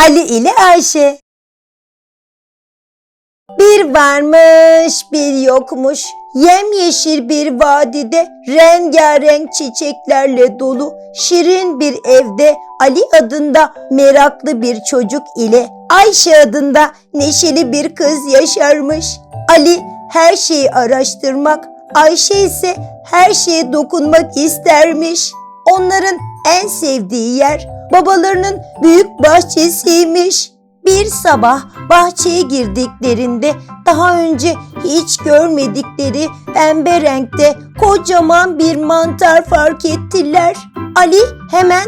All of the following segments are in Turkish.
Ali ile Ayşe. Bir varmış bir yokmuş yemyeşil bir vadide rengarenk çiçeklerle dolu şirin bir evde Ali adında meraklı bir çocuk ile Ayşe adında neşeli bir kız yaşarmış. Ali her şeyi araştırmak, Ayşe ise her şeye dokunmak istermiş. Onların en sevdiği yer babalarının büyük bahçesiymiş. Bir sabah bahçeye girdiklerinde daha önce hiç görmedikleri pembe renkte kocaman bir mantar fark ettiler. Ali hemen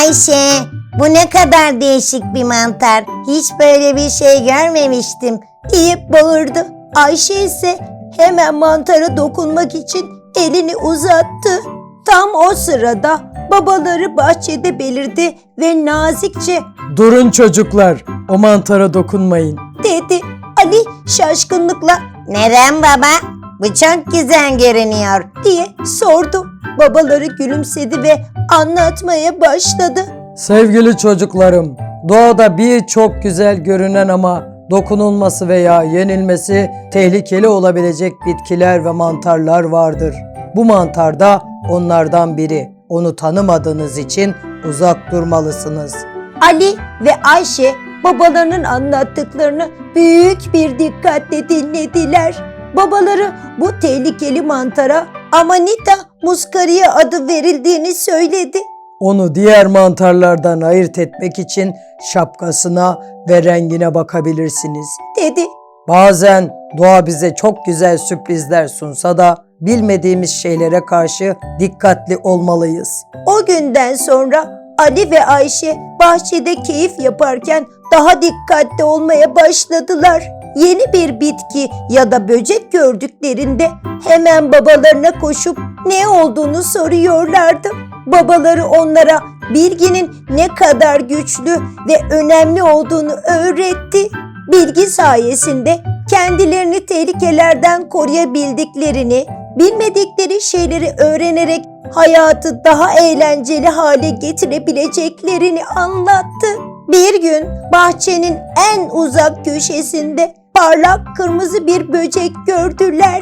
Ayşe, bu ne kadar değişik bir mantar. Hiç böyle bir şey görmemiştim. diye bağırdı. Ayşe ise hemen mantara dokunmak için elini uzattı. Tam o sırada babaları bahçede belirdi ve nazikçe Durun çocuklar, o mantara dokunmayın. dedi. Ali şaşkınlıkla Neden baba? Bu çok güzel görünüyor. diye sordu. Babaları gülümsedi ve anlatmaya başladı. Sevgili çocuklarım, doğada birçok güzel görünen ama dokunulması veya yenilmesi tehlikeli olabilecek bitkiler ve mantarlar vardır. Bu mantar da onlardan biri. Onu tanımadığınız için uzak durmalısınız. Ali ve Ayşe babalarının anlattıklarını büyük bir dikkatle dinlediler. Babaları bu tehlikeli mantara Amanita muscaria adı verildiğini söyledi. Onu diğer mantarlardan ayırt etmek için şapkasına ve rengine bakabilirsiniz. dedi. Bazen doğa bize çok güzel sürprizler sunsa da bilmediğimiz şeylere karşı dikkatli olmalıyız. O günden sonra Ali ve Ayşe bahçede keyif yaparken daha dikkatli olmaya başladılar. Yeni bir bitki ya da böcek gördüklerinde hemen babalarına koşup ne olduğunu soruyorlardı. Babaları onlara bilginin ne kadar güçlü ve önemli olduğunu öğretti. Bilgi sayesinde kendilerini tehlikelerden koruyabildiklerini, bilmedikleri şeyleri öğrenerek hayatı daha eğlenceli hale getirebileceklerini anlattı. Bir gün bahçenin en uzak köşesinde parlak kırmızı bir böcek gördüler.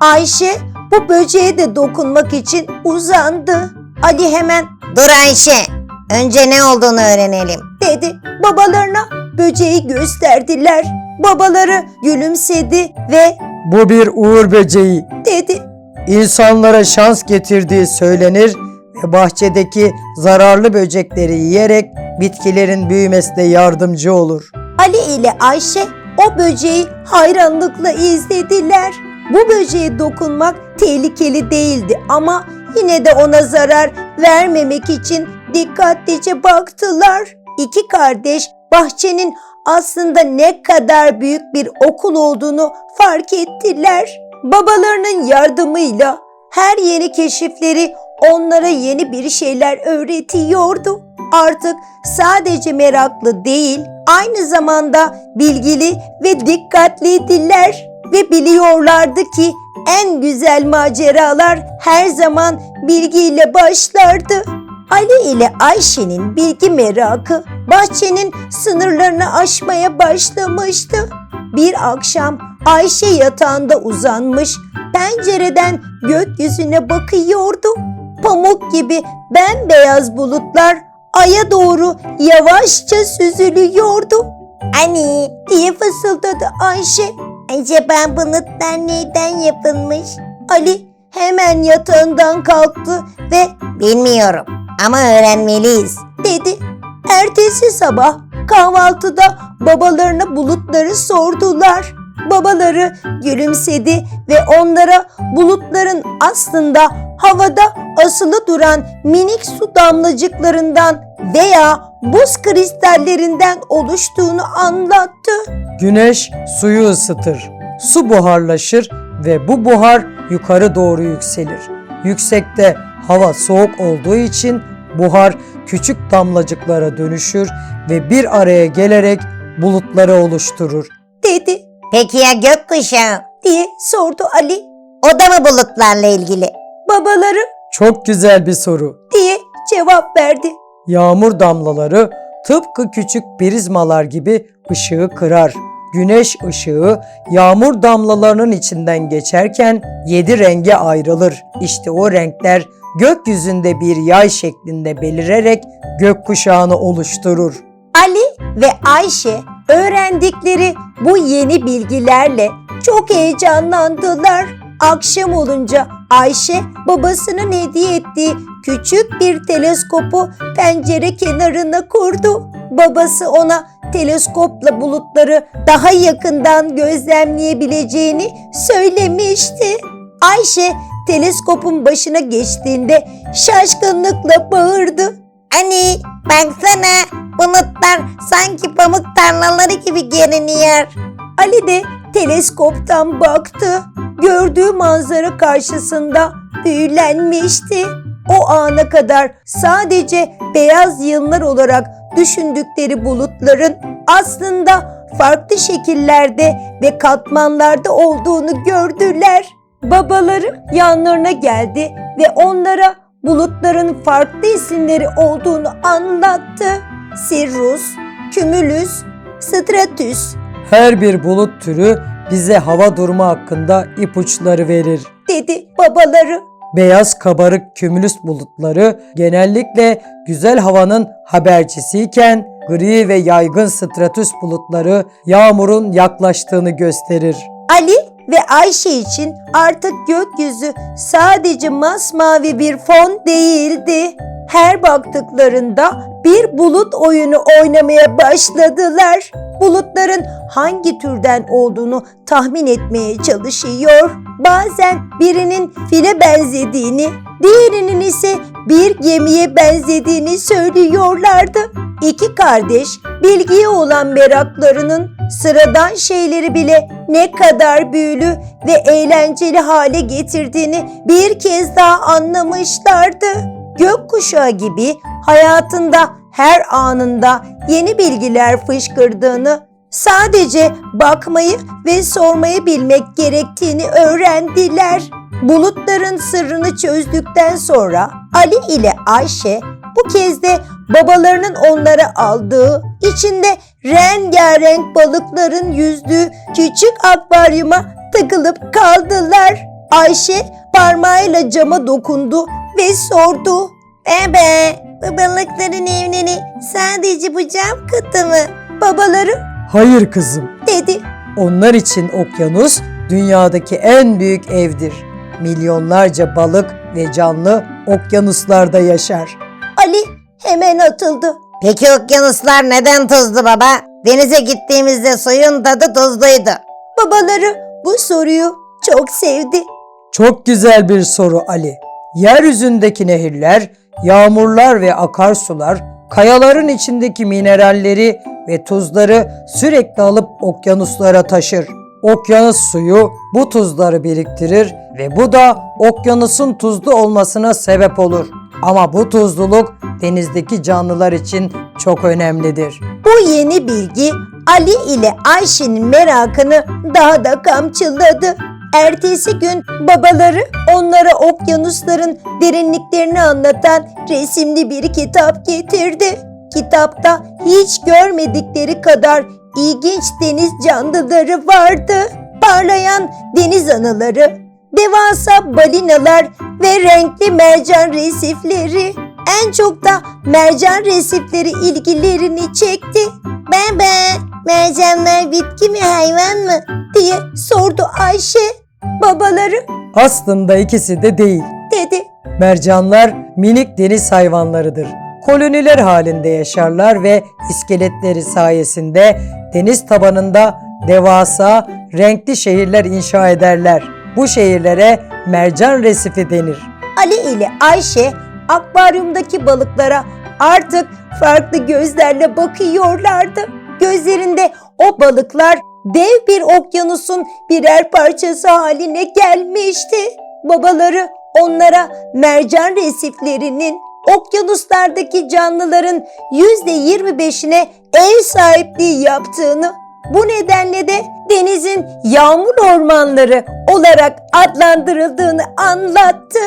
Ayşe bu böceğe de dokunmak için uzandı. Ali hemen Dur Ayşe, önce ne olduğunu öğrenelim. dedi. Babalarına böceği gösterdiler. Babaları gülümsedi ve Bu bir uğur böceği. dedi. İnsanlara şans getirdiği söylenir ve bahçedeki zararlı böcekleri yiyerek bitkilerin büyümesine yardımcı olur. Ali ile Ayşe o böceği hayranlıkla izlediler. Bu böceğe dokunmak tehlikeli değildi ama yine de ona zarar vermemek için dikkatlice baktılar. İki kardeş bahçenin aslında ne kadar büyük bir okul olduğunu fark ettiler. Babalarının yardımıyla her yeni keşifleri onlara yeni bir şeyler öğretiyordu. Artık sadece meraklı değil, aynı zamanda bilgili ve dikkatliydiler ve biliyorlardı ki en güzel maceralar her zaman bilgiyle başlardı. Ali ile Ayşe'nin bilgi merakı bahçenin sınırlarını aşmaya başlamıştı. Bir akşam Ayşe yatağında uzanmış, pencereden gökyüzüne bakıyordu. Pamuk gibi bembeyaz bulutlar aya doğru yavaşça süzülüyordu Ani, diye fısıldadı Ayşe. acaba bulutlar neyden yapılmış? Ali hemen yatağından kalktı ve Bilmiyorum ama öğrenmeliyiz. dedi. Ertesi sabah kahvaltıda babalarına bulutları sordular. Babaları gülümsedi ve onlara bulutların aslında havada asılı duran minik su damlacıklarından veya buz kristallerinden oluştuğunu anlattı. Güneş suyu ısıtır. Su buharlaşır ve bu buhar yukarı doğru yükselir. Yüksekte hava soğuk olduğu için buhar küçük damlacıklara dönüşür ve bir araya gelerek bulutları oluşturur. Peki ya gökkuşağı? diye sordu Ali. O da mı bulutlarla ilgili? Babaları Çok güzel bir soru. diye cevap verdi. Yağmur damlaları tıpkı küçük prizmalar gibi ışığı kırar. Güneş ışığı yağmur damlalarının içinden geçerken yedi renge ayrılır. İşte o renkler gökyüzünde bir yay şeklinde belirerek gökkuşağını oluşturur. Ali ve Ayşe öğrendikleri bu yeni bilgilerle çok heyecanlandılar. Akşam olunca Ayşe babasının hediye ettiği küçük bir teleskopu pencere kenarına kurdu. Babası ona teleskopla bulutları daha yakından gözlemleyebileceğini söylemişti. Ayşe teleskopun başına geçtiğinde şaşkınlıkla bağırdı. Anne baksana bulutlar sanki pamuk tarlaları gibi görünüyor. Ali de teleskoptan baktı. Gördüğü manzara karşısında büyülenmişti. O ana kadar sadece beyaz yıllar olarak düşündükleri bulutların aslında farklı şekillerde ve katmanlarda olduğunu gördüler. Babaları yanlarına geldi ve onlara bulutların farklı isimleri olduğunu anlattı. Sirrus, Cumulus, Stratus Her bir bulut türü bize hava durumu hakkında ipuçları verir. dedi babaları. Beyaz kabarık kümülüs bulutları genellikle güzel havanın habercisiyken gri ve yaygın stratüs bulutları yağmurun yaklaştığını gösterir. Ali ve Ayşe için artık gökyüzü sadece masmavi bir fon değildi. Her baktıklarında bir bulut oyunu oynamaya başladılar. Bulutların hangi türden olduğunu tahmin etmeye çalışıyor. Bazen birinin file benzediğini, diğerinin ise bir gemiye benzediğini söylüyorlardı. İki kardeş bilgiye olan meraklarının sıradan şeyleri bile ne kadar büyülü ve eğlenceli hale getirdiğini bir kez daha anlamışlardı. Gökkuşağı gibi hayatında her anında yeni bilgiler fışkırdığını, sadece bakmayı ve sormayı bilmek gerektiğini öğrendiler. Bulutların sırrını çözdükten sonra Ali ile Ayşe bu kez de babalarının onlara aldığı, içinde rengarenk balıkların yüzdüğü küçük akvaryuma takılıp kaldılar. Ayşe parmağıyla cama dokundu ve sordu. Bebe bu balıkların evleri sadece bu cam kıtı mı? Babaları Hayır kızım, dedi. onlar için okyanus dünyadaki en büyük evdir. Milyonlarca balık ve canlı okyanuslarda yaşar. Ali hemen atıldı. Peki okyanuslar neden tuzlu baba? Denize gittiğimizde suyun tadı tuzluydu. Babaları bu soruyu çok sevdi. Çok güzel bir soru Ali. Yeryüzündeki nehirler, yağmurlar ve akarsular kayaların içindeki mineralleri ve tuzları sürekli alıp okyanuslara taşır. Okyanus suyu bu tuzları biriktirir ve bu da okyanusun tuzlu olmasına sebep olur. Ama bu tuzluluk denizdeki canlılar için çok önemlidir. Bu yeni bilgi Ali ile Ayşe'nin merakını daha da kamçıladı. Ertesi gün babaları onlara okyanusların derinliklerini anlatan resimli bir kitap getirdi. Kitapta hiç görmedikleri kadar ilginç deniz canlıları vardı. Parlayan deniz anıları, devasa balinalar ve renkli mercan resifleri. En çok da mercan resifleri ilgilerini çekti. Bebe mercanlar bitki mi hayvan mı? diye sordu Ayşe. Babaları Aslında ikisi de değil. dedi. Mercanlar minik deniz hayvanlarıdır. Koloniler halinde yaşarlar ve iskeletleri sayesinde deniz tabanında devasa, renkli şehirler inşa ederler. Bu şehirlere mercan resifi denir. Ali ile Ayşe akvaryumdaki balıklara artık farklı gözlerle bakıyorlardı. Gözlerinde o balıklar dev bir okyanusun birer parçası haline gelmişti. Babaları onlara mercan resiflerinin okyanuslardaki canlıların yüzde 25'ine ev sahipliği yaptığını, bu nedenle de denizin yağmur ormanları olarak adlandırıldığını anlattı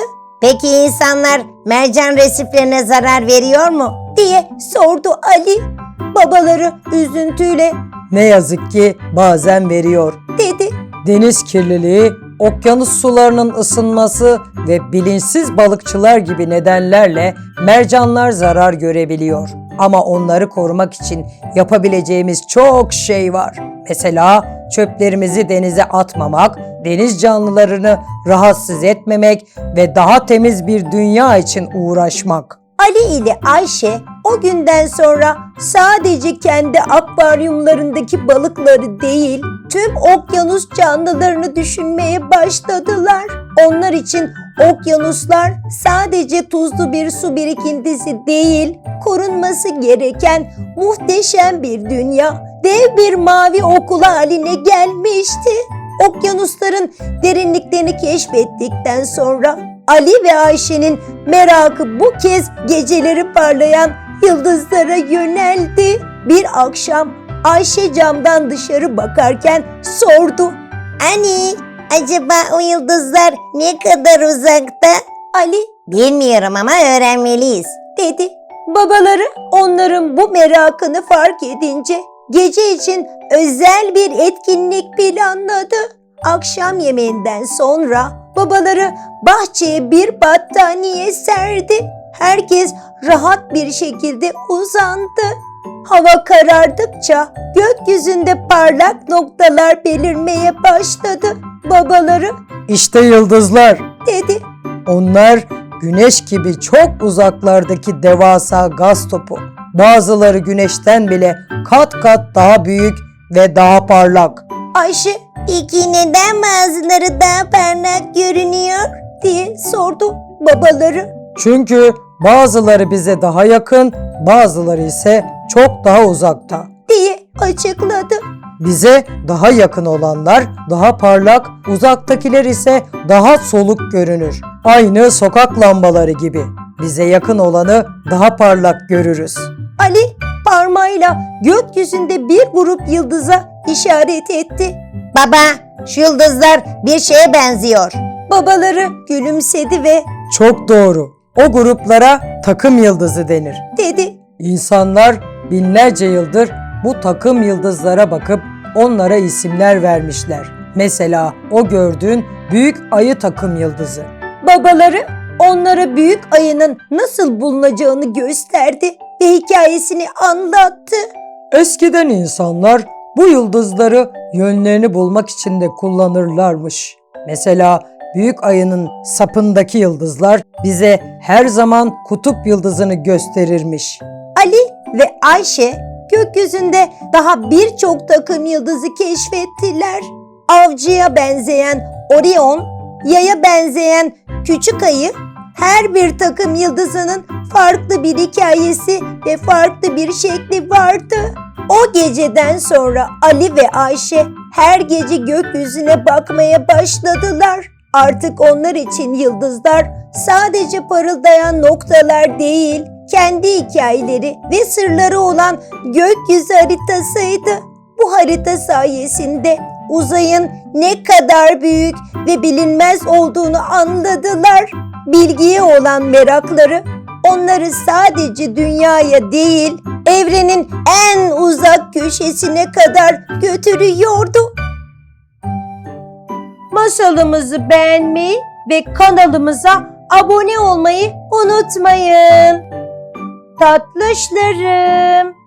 Peki insanlar mercan resiflerine zarar veriyor mu? diye sordu Ali. Babaları üzüntüyle Ne yazık ki bazen veriyor. dedi. Deniz kirliliği, okyanus sularının ısınması ve bilinçsiz balıkçılar gibi nedenlerle mercanlar zarar görebiliyor. Ama onları korumak için yapabileceğimiz çok şey var. Mesela çöplerimizi denize atmamak, deniz canlılarını rahatsız etmemek ve daha temiz bir dünya için uğraşmak. Ali ile Ayşe o günden sonra sadece kendi akvaryumlarındaki balıkları değil, tüm okyanus canlılarını düşünmeye başladılar. Onlar için okyanuslar sadece tuzlu bir su birikintisi değil, korunması gereken muhteşem bir dünya, dev bir mavi okul haline gelmişti. Okyanusların derinliklerini keşfettikten sonra Ali ve Ayşe'nin merakı bu kez geceleri parlayan yıldızlara yöneldi. Bir akşam Ayşe camdan dışarı bakarken sordu. Ani, acaba o yıldızlar ne kadar uzakta? Ali Bilmiyorum ama öğrenmeliyiz. dedi. Babaları onların bu merakını fark edince gece için özel bir etkinlik planladı. Akşam yemeğinden sonra babaları bahçeye bir battaniye serdi. Herkes rahat bir şekilde uzandı. Hava karardıkça gökyüzünde parlak noktalar belirmeye başladı. Babaları İşte yıldızlar. dedi. Onlar güneş gibi çok uzaklardaki devasa gaz topu. Bazıları güneşten bile kat kat daha büyük ve daha parlak. Ayşe Peki neden bazıları daha parlak görünüyor? diye sordu babaları. Çünkü bazıları bize daha yakın, bazıları ise çok daha uzakta. diye açıkladı. Bize daha yakın olanlar daha parlak, uzaktakiler ise daha soluk görünür. Aynı sokak lambaları gibi. Bize yakın olanı daha parlak görürüz. Ali parmağıyla gökyüzünde bir grup yıldıza işaret etti. Baba, şu yıldızlar bir şeye benziyor. Babaları gülümsedi ve Çok doğru. O gruplara takım yıldızı denir. dedi. İnsanlar binlerce yıldır bu takım yıldızlara bakıp onlara isimler vermişler. Mesela o gördüğün büyük ayı takım yıldızı. Babaları onlara büyük ayının nasıl bulunacağını gösterdi ve hikayesini anlattı. Eskiden insanlar bu yıldızları yönlerini bulmak için de kullanırlarmış. Mesela büyük ayının sapındaki yıldızlar bize her zaman kutup yıldızını gösterirmiş. Ali ve Ayşe gökyüzünde daha birçok takım yıldızı keşfettiler. Avcıya benzeyen Orion, yaya benzeyen Küçük Ayı, her bir takım yıldızının farklı bir hikayesi ve farklı bir şekli vardı. O geceden sonra Ali ve Ayşe her gece gökyüzüne bakmaya başladılar. Artık onlar için yıldızlar sadece parıldayan noktalar değil, kendi hikayeleri ve sırları olan gökyüzü haritasıydı. Bu harita sayesinde uzayın ne kadar büyük ve bilinmez olduğunu anladılar. Bilgiye olan merakları onları sadece dünyaya değil, evrenin en uzak köşesine kadar götürüyordu. Masalımızı beğenmeyi ve kanalımıza abone olmayı unutmayın. Tatlışlarım.